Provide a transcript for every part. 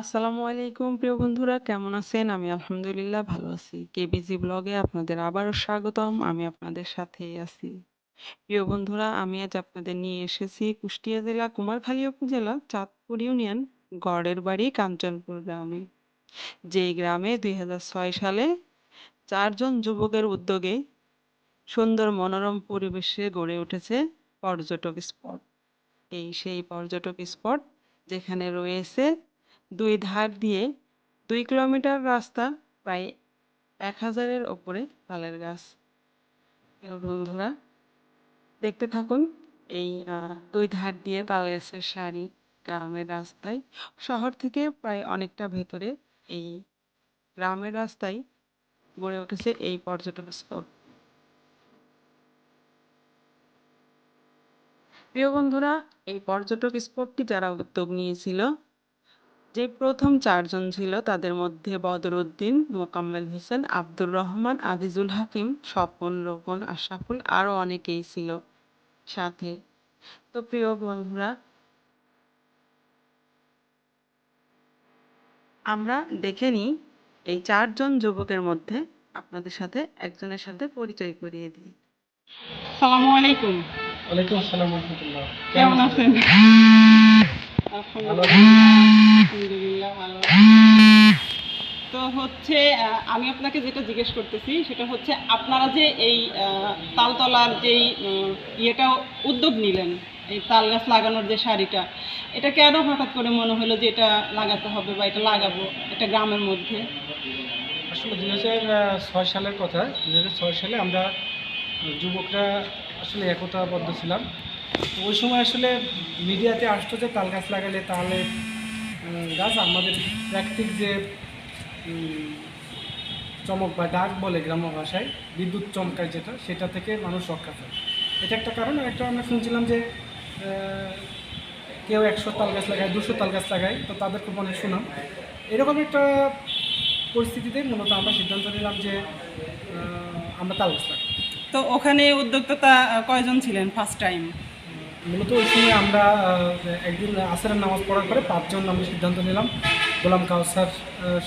আসসালামু আলাইকুম, প্রিয় বন্ধুরা কেমন আছেন? আমি আলহামদুলিল্লাহ ভালো আছি। কেবিজি ব্লগে আপনাদের আবারও স্বাগতম। আমি আপনাদের সাথেই আছি। প্রিয় বন্ধুরা, আমি আজ আপনাদের নিয়ে এসেছি কুষ্টিয়া জেলা, কুমারখালী উপজেলা, চাঁদপুর ইউনিয়ন, গড়ের বাড়ি, কাঞ্চনপুর গ্রামে। যেই গ্রামে ২০০৬ সালে চারজন যুবকের উদ্যোগে সুন্দর মনোরম পরিবেশে গড়ে উঠেছে পর্যটক স্পট। এই সেই পর্যটক স্পট যেখানে রয়েছে দুই ধার দিয়ে দুই কিলোমিটার রাস্তা প্রায় এক হাজারের ওপরে তালের গাছ। বন্ধুরা দেখতে থাকুন এই দুই ধার দিয়ে তাল গাছের সারি গ্রামের রাস্তায়। শহর থেকে প্রায় অনেকটা ভেতরে এই গ্রামের রাস্তায় গড়ে উঠেছে এই পর্যটন স্পট। প্রিয় বন্ধুরা, এই পর্যটক স্পটটি যারা উদ্যোগ নিয়েছিল যে প্রথম চারজন ছিল তাদের মধ্যে বদরউদ্দিন, মোকাম্মেল হোসেন, আব্দুর রহমান, আজিজুল হাকিম, স্বপন, রোকন, আশরাফুল আরও অনেকেই ছিল সাথে। তো প্রিয় বন্ধুরা আমরা দেখে নিই এই চারজন যুবকের মধ্যে আপনাদের সাথে একজনের সাথে পরিচয় করিয়ে দিই। সালামু আলাইকুম। ওয়ালাইকুম আসসালাম রহমতুল্লাহ কেমন আছেন? আলহামদুলিল্লাহ ভালো তো হচ্ছে আমি আপনাকে যেটা জিজ্ঞেস করতেছি, সেটা হচ্ছে আপনারা যে এই তালতলার যেই ইয়েটা উদ্যোগ নিলেন, এই তাল গাছ লাগানোর যে শাড়িটা এটা কেন হঠাৎ করে মনে হলো যে এটা লাগাতে হবে বা এটা লাগাবো এটা গ্রামের মধ্যে? আসলে হাজার ছয় সালের কথা হাজার ছয় সালে আমরা যুবকরা আসলে একতাবদ্ধ ছিলাম। ওই সময় আসলে মিডিয়াতে আসতো যে তাল গাছ লাগালে তাহলে গাছ আমাদের প্রাকৃতিক যে চমক বা ডাক বলে গ্রাম্য ভাষায় বিদ্যুৎ চমকায় যেটা সেটা থেকে মানুষ রক্ষা পায়। এটা একটা কারণ আর একটা আমরা শুনছিলাম যে কেউ একশো তাল গাছ লাগায় দুশো তাল গাছ লাগায় তো তাদের খুব অনেক সুনাম। এরকম একটা পরিস্থিতিতে মূলত আমরা সিদ্ধান্ত নিলাম যে আমরা তাল গাছ লাগাই। তো ওখানে উদ্যোক্তা কয়জন ছিলেন ফার্স্ট টাইম মূলত ওই সময় আমরা একদিন আসরের নামাজ পড়ার পরে পাঁচজন আমরা সিদ্ধান্ত নিলাম। গোলাম কাউসার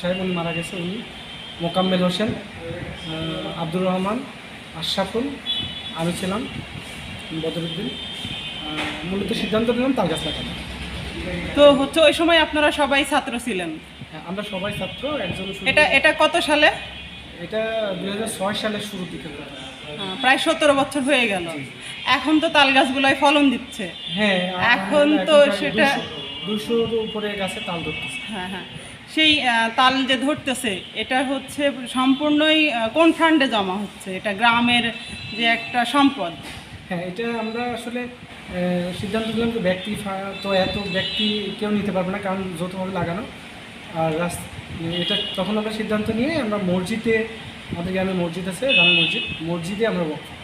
সাহেব উনি মারা গেছে উনি মোকাম্মেল হোসেন আব্দুর রহমান আশরাফুল আমি ছিলাম বদরুদ্দিন। মূলত সিদ্ধান্ত নিলাম তাল গাছ লাগানো। তো হচ্ছে ওই সময় আপনারা সবাই ছাত্র ছিলেন? হ্যাঁ, আমরা সবাই ছাত্র একজন এটা এটা কত সালে? এটা দুই হাজার ছয় সালের শুরুর দিকের কথা আহ, প্রায় সতেরো বছর হয়ে গেল। এখন তো তাল গাছগুলোয় ফলন দিচ্ছে। হ্যাঁ এখন তো সেটা- দুশোর উপরে গাছে তাল ধরতেছে। হ্যাঁ হ্যাঁ। সেই তাল যে ধরতেছে এটা হচ্ছে সম্পূর্ণই কোন ফান্ডে জমা হচ্ছে? এটা গ্রামের যে একটা সম্পদ। হ্যাঁ এটা আমরা আসলে সিদ্ধান্ত নিলাম যে ব্যক্তি তো এত ব্যক্তি কেউ নিতে পারবে না কারণ যৌথভাবে লাগানো। আর এটা তখন আমরা সিদ্ধান্ত নিয়ে আমরা মসজিদে আমাদের গ্রামে মসজিদ আছে গ্রামের মসজিদ। মসজিদে আমরা বক্তব্য।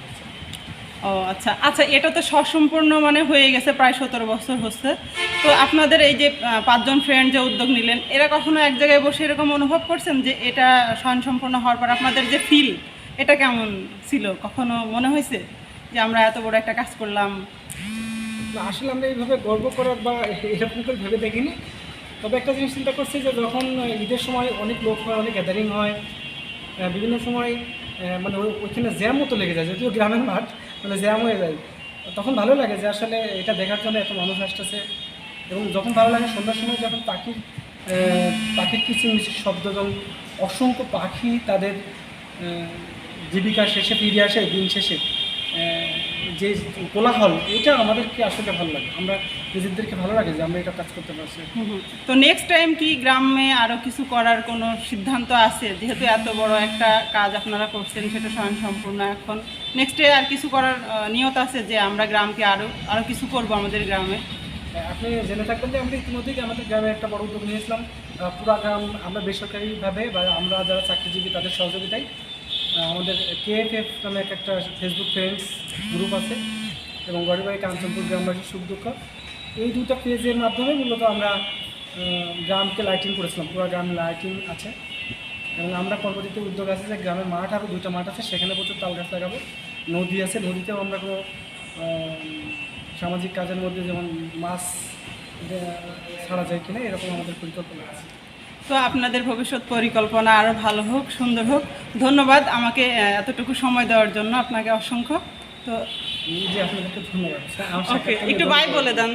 ও আচ্ছা। আচ্ছা এটা তো সসম্পূর্ণ মানে হয়ে গেছে, প্রায় সতেরো বছর হচ্ছে। তো আপনাদের এই যে পাঁচজন ফ্রেন্ড যে উদ্যোগ নিলেন, এরা কখনো এক জায়গায় বসে এরকম অনুভব করছেন যে এটা স্বয়ংসম্পূর্ণ হওয়ার পর আপনাদের যে ফিল এটা কেমন ছিল? কখনো মনে হয়েছে যে আমরা এত বড় একটা কাজ করলাম? আসলে আমরা এইভাবে গর্ব করার বা এরকম করে ভেবে দেখিনি। তবে একটা জিনিস চিন্তা করছি যে যখন ঈদের সময় অনেক লোক হয়, অনেক গ্যাদারিং হয় বিভিন্ন সময় মানে ওই- ওইখানে জ্যাম মতো লেগে যায়, যদিও গ্রামের মাঠ। মানে জ্যাম হয়ে যায়। তখন ভালো লাগে যে আসলে এটা দেখার জন্য এত মানুষ আসতেছে। এবং যখন ভালো লাগে সন্ধ্যার সময় যখন পাখির পাখির কিচিরমিচির শব্দ যখন অসংখ্য পাখি তাদের জীবিকা শেষে ফিরে আসে, দিন শেষে যে কোলাহল এটা আমাদেরকে আসলে ভালো লাগে। আমরা নিজেদেরকে ভালো লাগে যে আমরা এটা কাজ করতে পারছি। তো নেক্সট টাইম কি গ্রামে আরও কিছু করার কোনো সিদ্ধান্ত আছে? যেহেতু এত বড় একটা কাজ আপনারা করছেন সেটা স্বয়ং সম্পূর্ণ এখন নেক্সটে আর কিছু করার নিয়ত আছে যে আমরা গ্রামকে আরও আরও কিছু করব আমাদের গ্রামে? আপনি জেনে থাকবেন যে আমরা ইতিমধ্যেই আমাদের গ্রামে একটা বড় উদ্যোগ নিয়েছিলাম। পুরা গ্রাম আমরা বেসরকারিভাবে বা আমরা যারা চাকরিজীবী তাদের সহযোগিতায় আমাদের কেএফএফ নামে এক একটা ফেসবুক ফ্রেন্ডস গ্রুপ আছে এবং গরিবাই কাঞ্চনপুর গ্রামবাসী সুখ দুঃখ। এই দুটো পেজের মাধ্যমে মূলত আমরা গ্রামকে লাইটিং করেছিলাম। পুরো গ্রাম লাইটিং আছে। এবং আমরা পরবর্তীতে উদ্যোগ আছে যে গ্রামের মাঠ আরও দুইটা মাঠ আছে, সেখানে প্রচুর তাল গাছ লাগাবো। নদী আছে, নদীতেও আমরা কোনো সামাজিক কাজের মধ্যে যেমন মাছ ছাড়া যায় কিনা, এরকম আমাদের পরিকল্পনা আছে। তো আপনাদের ভবিষ্যৎ পরিকল্পনা আরও ভালো হোক সুন্দর হোক। ধন্যবাদ আমাকে এতটুকু সময় দেওয়ার জন্য আপনাকে অসংখ্য। তো আপনাদেরকে ধন্যবাদ। একটু বাই বলে দেন।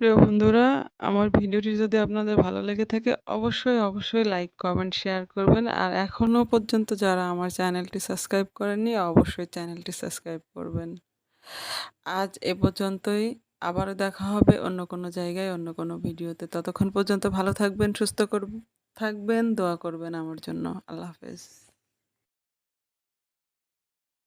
প্রিয় বন্ধুরা, আমার ভিডিওটি যদি আপনাদের ভালো লেগে থাকে, অবশ্যই অবশ্যই লাইক, কমেন্ট, শেয়ার করবেন। আর এখনও পর্যন্ত যারা আমার চ্যানেলটি সাবস্ক্রাইব করেননি, অবশ্যই চ্যানেলটি সাবস্ক্রাইব করবেন। আজ এ পর্যন্তই। আবারও দেখা হবে অন্য কোনো জায়গায়, অন্য কোনো ভিডিওতে। ততক্ষণ পর্যন্ত ভালো থাকবেন, সুস্থ করব, থাকবেন, দোয়া করবেন আমার জন্য। আল্লাহ হাফেজ।